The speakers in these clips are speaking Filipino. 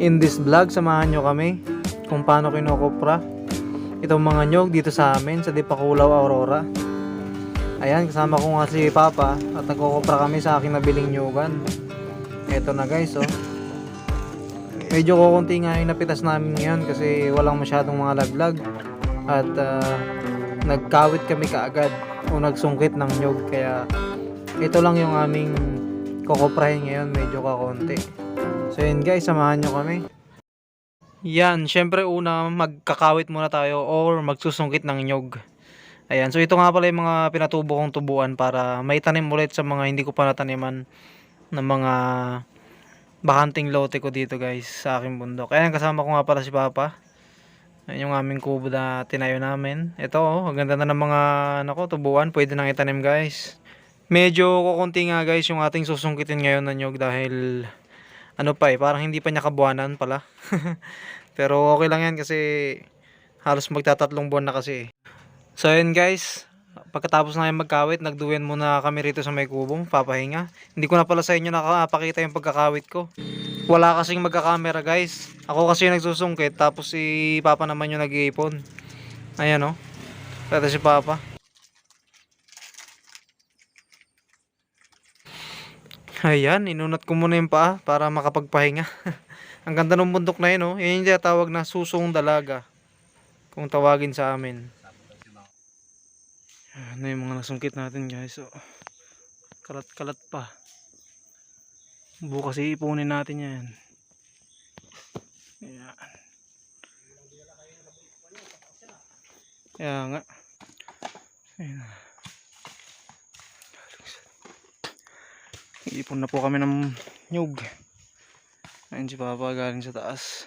In this vlog, samahan nyo kami kung paano kinokopra itong mga nyog dito sa amin sa Dipakulaw, Aurora. Ayan, kasama ko nga si Papa at nagkokopra kami sa aking nabiling nyugan. Eto na guys, oh. Medyo kukunti nga yung napitas namin ngayon kasi walang masyadong mga laglag at ah, nagkawit kami kaagad o nagsungkit ng nyog kaya ito lang yung aming kokoprahin ngayon medyo kakonti. So yun guys, samahan nyo kami. Yan, syempre una magkakawit muna tayo or magsusungkit ng nyog. Ayan, so ito nga pala yung mga pinatubo kong tubuan para maitanim ulit sa mga hindi ko pa nataniman ng mga bakanting lote ko dito guys sa aking bundok. Ayan, kasama ko nga pala si Papa. Ayan yung aming kubo na tinayo namin. Ito oh, ang ganda na ng mga nako, tubuan. Pwede nang itanim guys. Medyo kukunti nga guys yung ating susungkitin ngayon na nyog dahil ano pa eh, parang hindi pa niya kabuanan pala. Pero okay lang yan kasi halos magtatatlong buwan na kasi eh. So yun guys, pagkatapos na yung magkawit, nagduwen muna kami rito sa may kubong, papahinga. Hindi ko na pala sa inyo nakapakita yung pagkakawit ko. Wala kasing magkakamera guys. Ako kasi yung nagsusungkit, tapos si Papa naman yung nag-iipon. Ayan o. Oh. Ito si Papa. Ayan, inunat ko muna yung paa para makapagpahinga. Ang ganda ng bundok na yun, oh. Yan yung tinatawag na susong dalaga. Kung tawagin sa amin. Na yung mga nasungkit natin guys. Oh. Kalat-kalat pa. Bukas iipunin natin yan. Ayan. Kaya nga. Ayan. Ipon na po kami ng nyug. Ayun si Papa galing sa taas.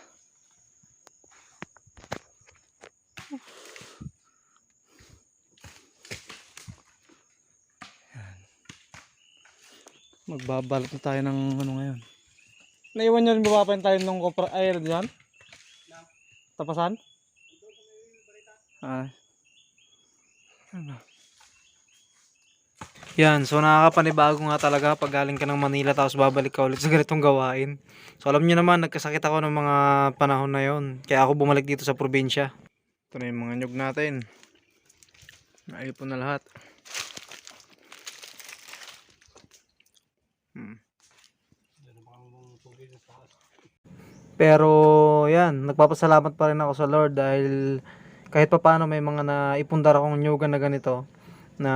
Yan. Magbabalot na tayo ng ano ngayon. Naiwan nyo rin ba Papa tayo nung kopra air dyan? Tapasan? Ah. Yan, so nakakapanibago nga talaga pag galing ka ng Manila tapos babalik ka ulit sa ganitong gawain. So alam niyo naman, nagkasakit ako ng mga panahon na yon. Kaya ako bumalik dito sa probinsya. Ito na yung mga nyug natin. Naipon na lahat. Hmm. Pero yan, nagpapasalamat pa rin ako sa Lord dahil kahit pa paano may mga naipundar akong nyugan na ganito na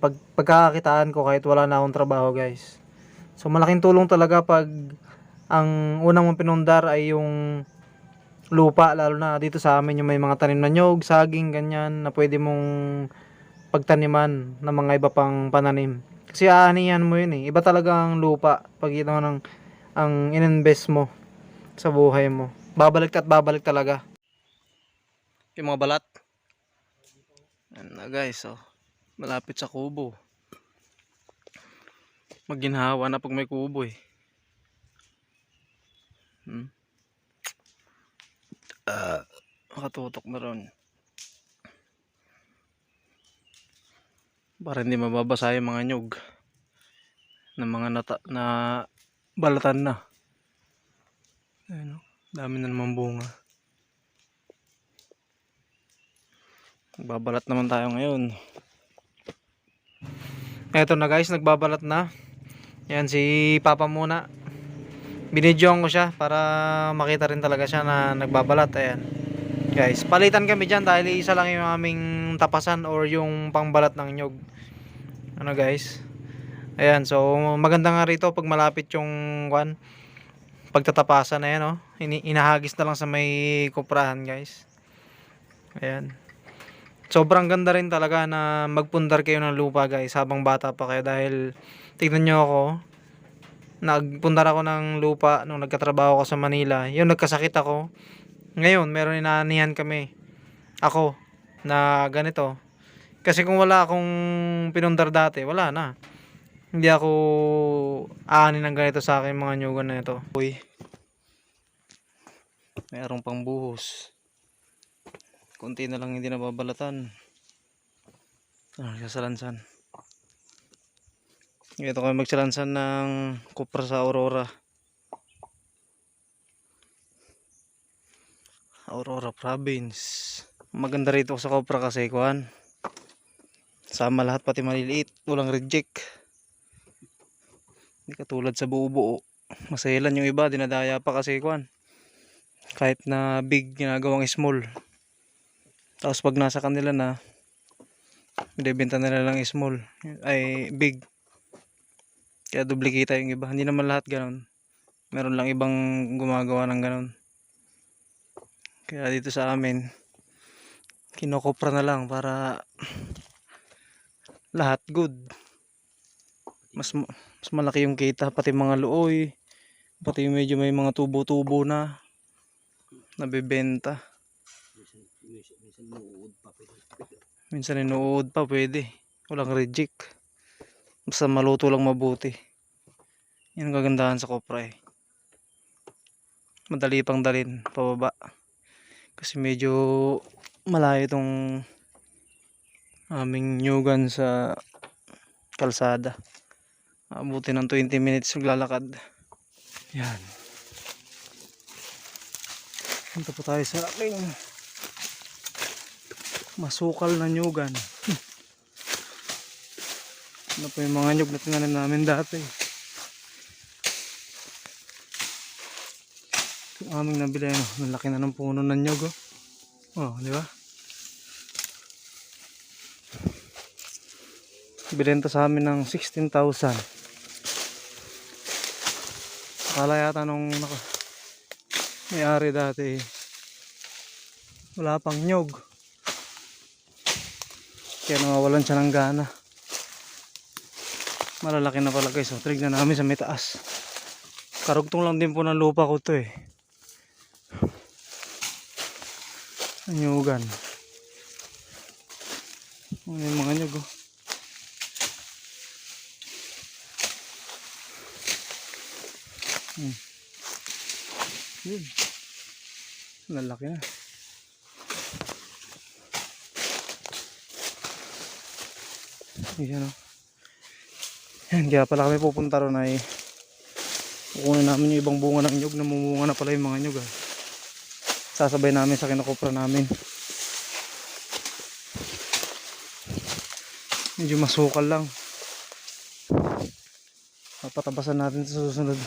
pag pagkakakitaan ko kahit wala na akong trabaho guys. So malaking tulong talaga pag ang unang mong pinundar ay yung lupa lalo na dito sa amin yung may mga tanim na nyog, saging, ganyan na pwede mong pagtaniman ng mga iba pang pananim. Kasi aanihan mo yun eh. Iba talaga ang lupa pag ito ng ang ininvest mo sa buhay mo. Babalik at babalik talaga. Yung mga balat. Yan na guys, oh malapit sa kubo. Maginhawa na pag may kubo eh. Hmm? uh, makatutok na ron. Para hindi mababasa yung mga nyug ng mga nata na balatan na. Ayun o dami na naman bunga. Babalat naman tayo ngayon. Eto na guys, nagbabalat na. Yan si Papa muna. Binidyoan ko siya para makita rin talaga siya na nagbabalat. Ayan. Guys, palitan kami dyan dahil isa lang yung aming tapasan or yung pangbalat ng nyog. Ano guys? Ayan, so maganda nga rito pag malapit yung kwan pagtatapasan na yan, oh. Inahagis na lang sa may kuprahan, guys. Ayan. Sobrang ganda rin talaga na magpundar kayo ng lupa guys habang bata pa kayo. Dahil tignan nyo ako nagpundar ako ng lupa nung nagkatrabaho ako sa Manila. Yun nagkasakit ako. Ngayon meron inaanihan kami. Ako na ganito. Kasi kung wala akong pinundar dati wala na. Hindi ako aanin ng ganito sa akin mga nyugan na ito. Uy. Mayroong pang buhos konti na lang hindi nababalatan ah, sasalansan ito kami magsalansan ng kupra sa aurora Aurora Province. Maganda rito sa Copra kasi kuhan. Sama lahat pati maliliit, walang reject. Hindi katulad sa buo-buo. Maselan yung iba, dinadaya pa kasi kuhan. Kahit na big ginagawang small. Tapos pag nasa kanila na, binibenta nila lang small. Ay big. Kaya duplikita yung iba. Hindi naman lahat ganun. Meron lang ibang gumagawa ng ganun. Kaya dito sa amin, kinokopra na lang para lahat good. Mas ma- mas malaki yung kita pati mga looy, pati medyo may mga tubo-tubo na nabebenta. Minsan inuud pa pwede. Walang reject. Basta maluto lang mabuti. Yan ang kagandahan sa kopra eh. Madali pang dalin pababa. Kasi medyo malayo itong aming nyugan sa kalsada. Abuti ng 20 minutes maglalakad. Yan. Punta po tayo sa aking masukal na nyugan. ano po yung mga nyug na tinanim namin dati. Yung aming nabili, ano, ang laki na ng puno ng nyug. Oh, oh di ba? Binenta sa amin ng 16,000. Akala yata nung naka, may-ari dati, wala pang nyog. Kaya nawawalan siya ng gana. Malalaki na pala guys. So, trignan namin sa may taas. Karugtong lang din po ng lupa ko to eh. Anyugan. Ano yung mga nyug oh. Hmm. Yun. Lalaki na. Ayan o. Yan, kaya pala kami pupunta ron ay kukunin namin yung ibang bunga ng nyug. Namumunga na pala yung mga nyug ah. Sasabay namin sa kinakopra namin. Medyo masukal lang. Papatabasan natin sa susunod.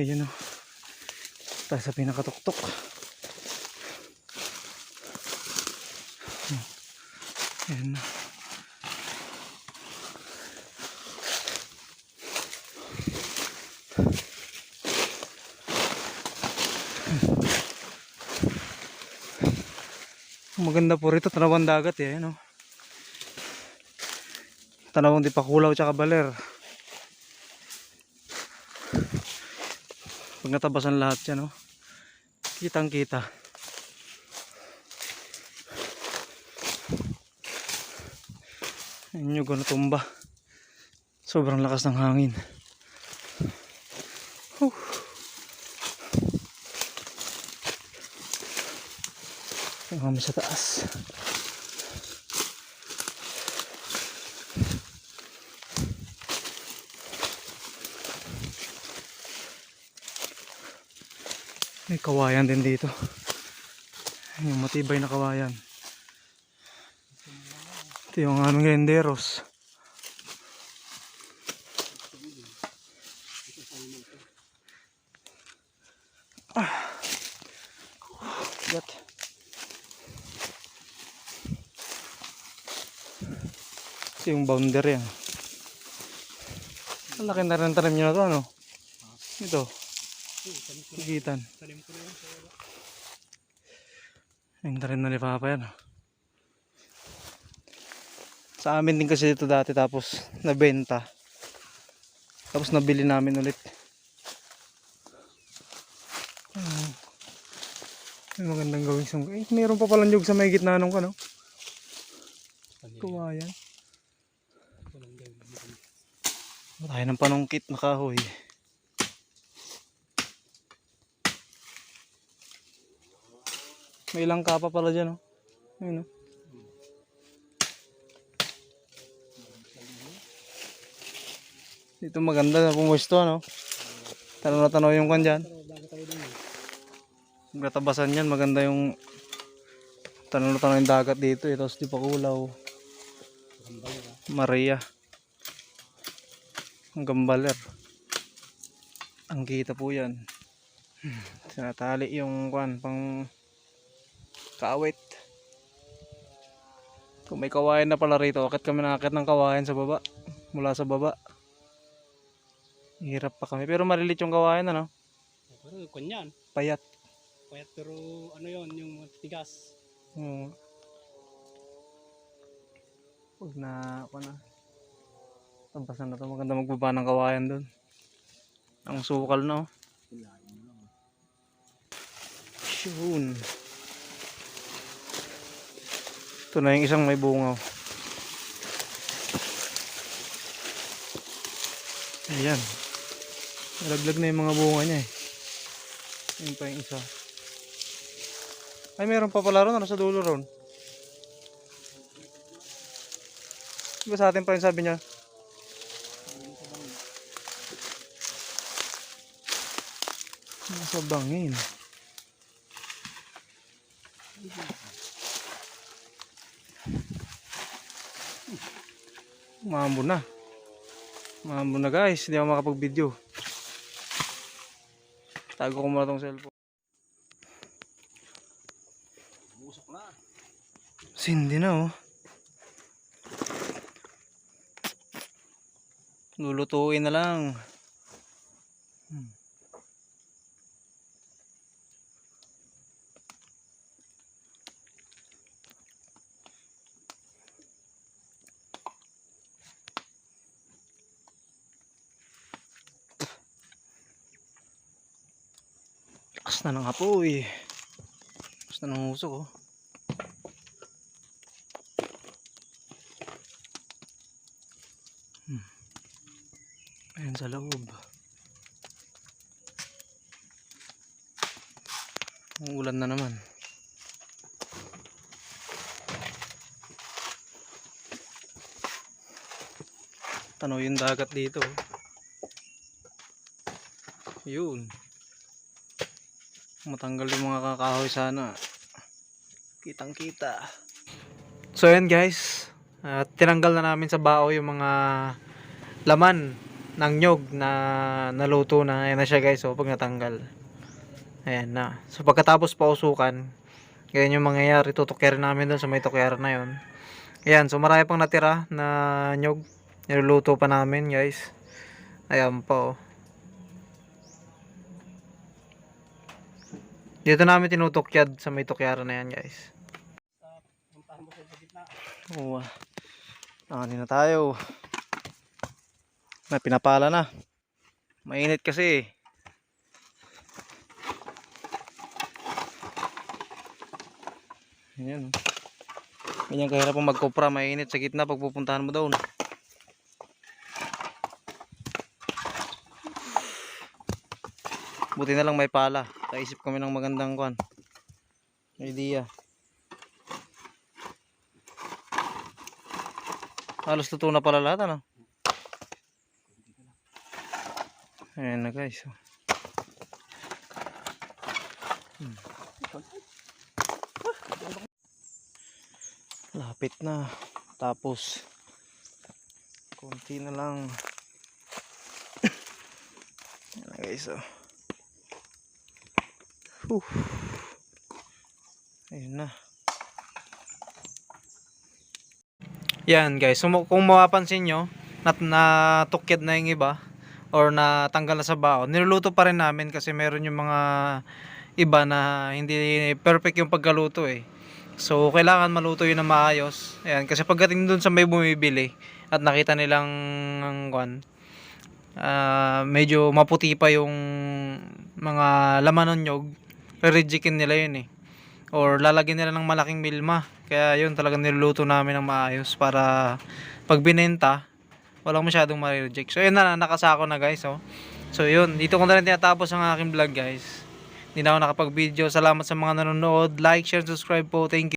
Ayun o. Tayo sa pinakatuktok. Ayan na. Maganda po rito, tanawang dagat eh, ano. Tanawang di pakulaw tsaka baler. Pag natabasan lahat yan, no. Kitang kita. Ayun yung tumba. Sobrang lakas ng hangin. Whew. Kami sa taas. May kawayan din dito. Yung matibay na kawayan. Ito yung aming renderos. Ah. Gat. Ito yung boundary yan. Ang laki na rin tanim nyo na to, ano? Ito. Kikitan. Yung rin na ni Papa yan. oh. Sa amin din kasi dito dati tapos nabenta. Tapos nabili namin ulit. Ah. May magandang gawing sung. Eh, meron pa palang nyug sa may gitna nung ano. Kawayan. Tayo ng panungkit na kahoy. May ilang kapa pala dyan, oh. Ayun, oh. Dito maganda na pumuesto, no? Tanaw na tanaw yung kan dyan. Gatabasan yan, maganda yung tanaw na tanaw yung dagat dito, eh. Di pa kulaw. Maria. Ang gambaler. Ang kita po yan. Sinatali yung kwan pang kaawit. Kung may kawayan na pala rito, akit kami nakakit ng kawayan sa baba. Mula sa baba. Hirap pa kami. Pero malilit yung kawayan, ano? Pero kunyan, Payat. payat pero ano yon yung tigas. Oo. Huwag na, ako na. Tampasan na to. Maganda magbaba ng kawayan doon. Ang sukal na, oh. Yun. Ito na yung isang may bunga. oh. Ayan. Nalaglag na yung mga bunga niya eh. Yun pa yung isa. Ay, meron pa pala ron. Ano sa dulo ron? Di ba sa atin pa yung sabi niya? Nasa bangin. Mambo na. Mambo na guys. Hindi ako makapag-video. Tago ko muna tong cellphone. Busok na. Sindi na oh. Lulutuin na lang. Hmm. Lakas na ng apoy. Lakas na ng usok oh. Ayan sa loob. Ulan na naman. Tanaw yung dagat dito. oh. Yun. Matanggal yung mga kakahoy sana. Kitang kita. So ayan guys. At tinanggal na namin sa bao yung mga laman ng nyog na naluto na. Ayan na siya guys, so pag natanggal. Ayan na. So pagkatapos pausukan, ganyan yung mangyayari. Tutukyarin namin doon sa may tukyaran na yon. Ayan, so marami pang natira na nyog. Niluluto pa namin guys. Ayan po. Dito namin tinutukyad sa may tukyaran na yan guys. Oo. ah. Ano na tayo. May pinapala na. Mainit kasi. Ayan. oh. Ganyan kahirap ang magkopra. Mainit sa gitna pag pupuntahan mo doon. Buti na lang may pala. Kaisip kami ng magandang kwan. Idea. Halos luto na pala lahat ano? Ayan na guys. Hmm. Lapit na. Tapos konti na lang. Ayan na guys. Oh. Whew. Ayun na. Yan guys, so, kung mapapansin nyo, nat natukyad na yung iba or natanggal na sa bao, niluluto pa rin namin kasi meron yung mga iba na hindi perfect yung pagkaluto eh. So, kailangan maluto yun na maayos. Ayan, kasi pagdating dun sa may bumibili at nakita nilang ang kwan, ah, medyo maputi pa yung mga laman ng nyog, re-rejectin nila yun eh. Or lalagyan nila ng malaking milma. Kaya yun talagang niluluto namin ng maayos para pag binenta, walang masyadong ma-reject. So yun na, nakasako na guys. Oh. So yun, dito ko na rin tinatapos ang aking vlog guys. Hindi na ako nakapag-video. Salamat sa mga nanonood. Like, share, subscribe po. Thank you.